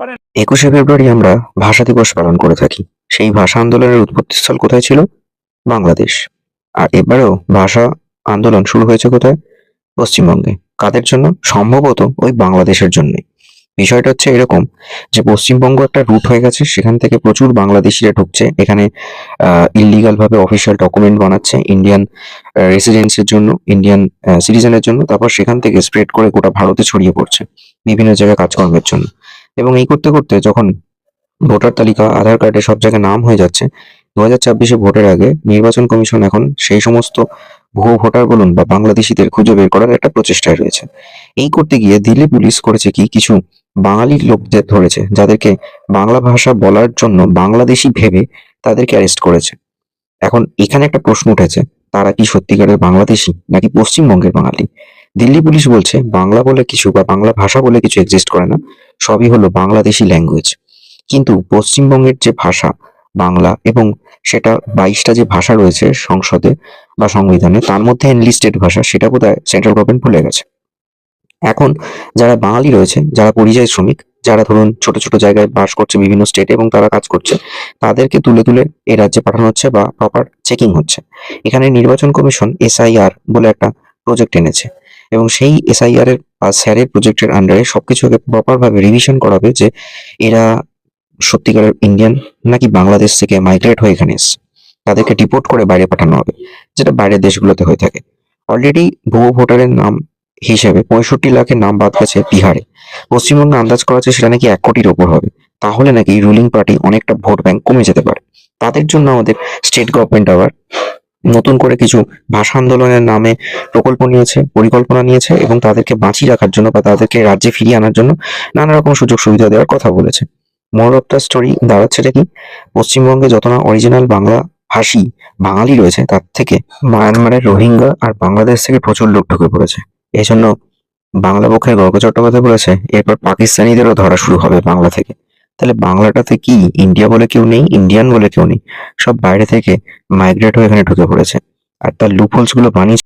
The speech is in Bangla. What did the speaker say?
মানে একুশে ফেব্রুয়ারি আমরা ভাষা দিবস পালন করে থাকি। সেই ভাষা আন্দোলনের উৎপত্তিস্থল কোথায় ছিল? বাংলাদেশ। আর এবারেও ভাষা আন্দোলন শুরু হয়েছে কোথায়? পশ্চিমবঙ্গে। কাদের জন্য? সম্ভবত ওই বাংলাদেশের জন্যই। বিষয়টা হচ্ছে এরকম যে পশ্চিমবঙ্গ একটা রুট হয়ে গেছে, সেখান থেকে প্রচুর বাংলাদেশিরা ঢুকছে। এখানে ইলিগাল ভাবে অফিসিয়াল ডকুমেন্ট বানাচ্ছে ইন্ডিয়ান রেসিডেন্সের জন্য ইন্ডিয়ান সিটিজেনের জন্য। তারপর সেখান থেকে স্প্রেড করে গোটা ভারতে ছড়িয়ে পড়ছে। বিভিন্ন জায়গায় কাজকর্মের জন্য। এবং এই করতে করতে যখন ভোটার তালিকা, আধার কার্ডে সব জায়গায় নাম হয়ে যাচ্ছে দু হাজার ছাব্বিশে ভোটের আগে নির্বাচন কমিশন এখন সেই সমস্ত ভুয়ো ভোটার বলুন বা বাংলাদেশিদের খুঁজে বের করার একটা প্রচেষ্টায় রয়েছে। এই করতে গিয়ে দিল্লি পুলিশ করেছে কি? কিছু বাঙালি লোকদের ধরেছে, যাদেরকে বাংলা ভাষা বলার জন্য বাংলাদেশি ভেবে তাদেরকে অ্যারেস্ট করেছে। এখন এখানে একটা প্রশ্ন উঠেছে, তারা কি সত্যিকারের বাংলাদেশি নাকি পশ্চিমবঙ্গের বাঙালি? দিল্লি পুলিশ বলছে, বাংলা বলে কিছু বা বাংলা ভাষা বলে কিছু এক্সিস্ট করে না, সবই হলো বাংলাদেশি ল্যাঙ্গুয়েজ কিন্তু পশ্চিমবঙ্গের যে ভাষা, বাংলা এবং সেটা বাইশটা যে ভাষা রয়েছে সংসদে বা সংবিধানে, তার মধ্যে এনলিস্টেড ভাষা, সেটা বোধহয় সেন্ট্রাল গভর্নমেন্ট ভুলে গেছে। এখন যারা বাঙালি রয়েছে, যারা পরিযায়ী শ্রমিক, যারা ধরুন ছোট ছোট জায়গায় বাস করছে বিভিন্ন স্টেটে এবং তারা কাজ করছে, তাদেরকে তুলে তুলে এ রাজ্যে পাঠানো হচ্ছে বা প্রপার চেকিং হচ্ছে। এখানে নির্বাচন কমিশন এসআইআর বলে একটা প্রজেক্ট এনেছে। এবং সেই এসআইআর এর স্যারের প্রজেক্টের আন্ডারে সবকিছুকে প্রপার ভাবে রিভিশন করাবে যে এরা সত্যিকারের ইন্ডিয়ান নাকি বাংলাদেশ থেকে মাইগ্রেট হয়ে এখানে এসছে। তাদেরকে ডিপোর্ট করে বাইরে পাঠানো হবে, যেটা বাইরের দেশগুলোতে হয়ে থাকে। অলরেডি ভুয়ো ভোটারের নাম হিসেবে পঁয়ষট্টি লাখের নাম বাদ গেছে বিহারে। পশ্চিমবঙ্গে আন্দাজ করা হচ্ছে সেটা নাকি এক কোটির ওপর হবে। তাহলে নাকি রুলিং পার্টি অনেকটা ভোট ব্যাংক কমে যেতে পারে। তাদের জন্য আমাদের স্টেট গভর্নমেন্ট আবার নতুন করে কিছু ভাষা আন্দোলনের নামে প্রকল্প নিয়েছে, পরিকল্পনা নিয়েছে এবং তাদেরকে বাঁচিয়ে রাখার জন্য বা তাদেরকে রাজ্যে ফিরিয়ে আনার জন্য নানা রকম সুযোগ সুবিধা দেওয়ার কথা বলেছে। মোর অফ দ্য স্টোরি দাঁড়াচ্ছে কি? পশ্চিমবঙ্গে যত না অরিজিনাল বাংলা ভাষী বাঙালি রয়েছে, তার থেকে মায়ানমারের রোহিঙ্গা আর বাংলাদেশ থেকে প্রচুর লোক ঢুকে পড়েছে। এই জন্য বাংলা পক্ষের গর্গ চট্টোপাধ্যায় বলেছে, এরপর পাকিস্তানিদেরও ধরা শুরু হবে বাংলা থেকে। তাহলে বাংলাটাতে কি? ইন্ডিয়া বলে কেউ নেই ইন্ডিয়ান বলে কেউ নেই। সব বাইরে থেকে মাইগ্রেট হয়ে এখানে ঢুকে পড়েছে। আর তার লুপহোলসগুলো বানিয়েছে